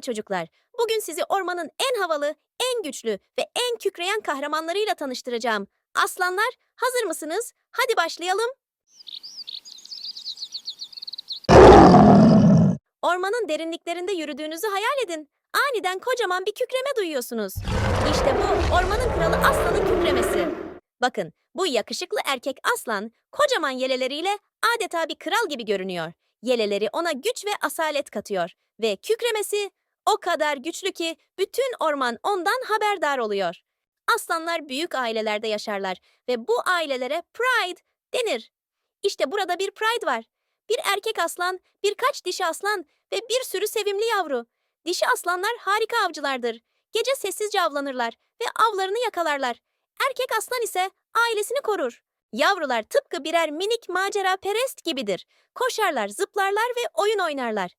çocuklar. Bugün sizi ormanın en havalı, en güçlü ve en kükreyen kahramanlarıyla tanıştıracağım. Aslanlar, hazır mısınız? Hadi başlayalım. Ormanın derinliklerinde yürüdüğünüzü hayal edin. Aniden kocaman bir kükreme duyuyorsunuz. İşte bu ormanın kralı aslanın kükremesi. Bakın, bu yakışıklı erkek aslan kocaman yeleleriyle adeta bir kral gibi görünüyor. Yeleleri ona güç ve asalet katıyor ve kükremesi o kadar güçlü ki bütün orman ondan haberdar oluyor. Aslanlar büyük ailelerde yaşarlar ve bu ailelere pride denir. İşte burada bir pride var. Bir erkek aslan, birkaç dişi aslan ve bir sürü sevimli yavru. Dişi aslanlar harika avcılardır. Gece sessizce avlanırlar ve avlarını yakalarlar. Erkek aslan ise ailesini korur. Yavrular tıpkı birer minik macera perest gibidir. Koşarlar, zıplarlar ve oyun oynarlar.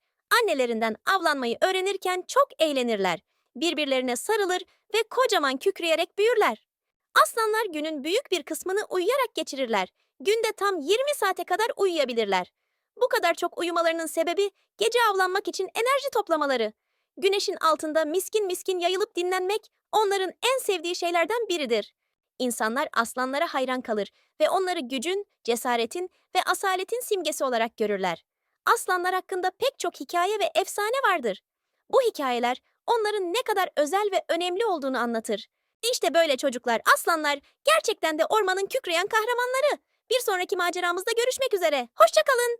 Annelerinden avlanmayı öğrenirken çok eğlenirler. Birbirlerine sarılır ve kocaman kükreyerek büyürler. Aslanlar günün büyük bir kısmını uyuyarak geçirirler. Günde tam 20 saate kadar uyuyabilirler. Bu kadar çok uyumalarının sebebi gece avlanmak için enerji toplamaları. Güneşin altında miskin miskin yayılıp dinlenmek onların en sevdiği şeylerden biridir. İnsanlar aslanlara hayran kalır ve onları gücün, cesaretin ve asaletin simgesi olarak görürler. Aslanlar hakkında pek çok hikaye ve efsane vardır. Bu hikayeler onların ne kadar özel ve önemli olduğunu anlatır. İşte böyle çocuklar, aslanlar gerçekten de ormanın kükreyen kahramanları. Bir sonraki maceramızda görüşmek üzere. Hoşçakalın.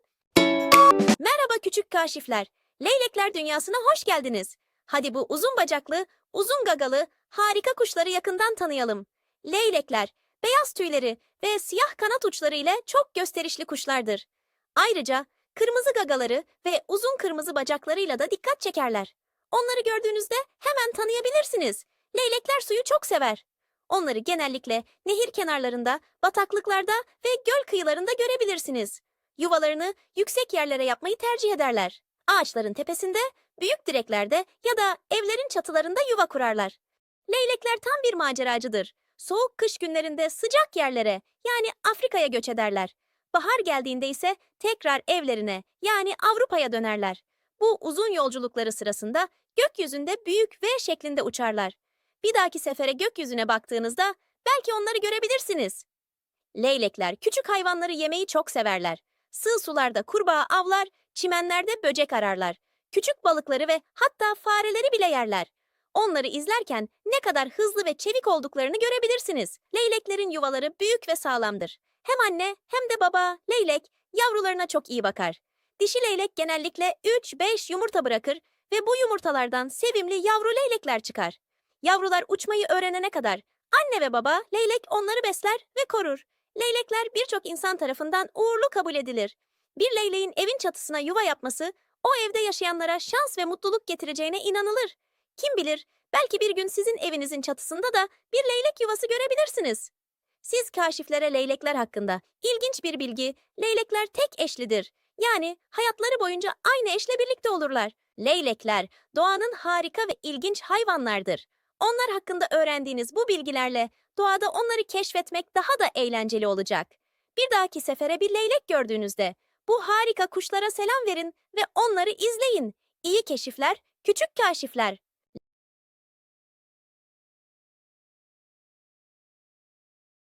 Merhaba küçük kaşifler. Leylekler dünyasına hoş geldiniz. Hadi bu uzun bacaklı, uzun gagalı, harika kuşları yakından tanıyalım. Leylekler, beyaz tüyleri ve siyah kanat uçları ile çok gösterişli kuşlardır. Ayrıca kırmızı gagaları ve uzun kırmızı bacaklarıyla da dikkat çekerler. Onları gördüğünüzde hemen tanıyabilirsiniz. Leylekler suyu çok sever. Onları genellikle nehir kenarlarında, bataklıklarda ve göl kıyılarında görebilirsiniz. Yuvalarını yüksek yerlere yapmayı tercih ederler. Ağaçların tepesinde, büyük direklerde ya da evlerin çatılarında yuva kurarlar. Leylekler tam bir maceracıdır. Soğuk kış günlerinde sıcak yerlere yani Afrika'ya göç ederler. Bahar geldiğinde ise tekrar evlerine yani Avrupa'ya dönerler. Bu uzun yolculukları sırasında gökyüzünde büyük V şeklinde uçarlar. Bir dahaki sefere gökyüzüne baktığınızda belki onları görebilirsiniz. Leylekler küçük hayvanları yemeyi çok severler. Sığ sularda kurbağa avlar, çimenlerde böcek ararlar. Küçük balıkları ve hatta fareleri bile yerler. Onları izlerken ne kadar hızlı ve çevik olduklarını görebilirsiniz. Leyleklerin yuvaları büyük ve sağlamdır. Hem anne hem de baba, leylek yavrularına çok iyi bakar. Dişi leylek genellikle 3-5 yumurta bırakır ve bu yumurtalardan sevimli yavru leylekler çıkar. Yavrular uçmayı öğrenene kadar anne ve baba leylek onları besler ve korur. Leylekler birçok insan tarafından uğurlu kabul edilir. Bir leyleğin evin çatısına yuva yapması o evde yaşayanlara şans ve mutluluk getireceğine inanılır. Kim bilir, belki bir gün sizin evinizin çatısında da bir leylek yuvası görebilirsiniz. Siz kaşiflere leylekler hakkında ilginç bir bilgi, leylekler tek eşlidir. Yani hayatları boyunca aynı eşle birlikte olurlar. Leylekler doğanın harika ve ilginç hayvanlardır. Onlar hakkında öğrendiğiniz bu bilgilerle doğada onları keşfetmek daha da eğlenceli olacak. Bir dahaki sefere bir leylek gördüğünüzde bu harika kuşlara selam verin ve onları izleyin. İyi keşifler, küçük kaşifler.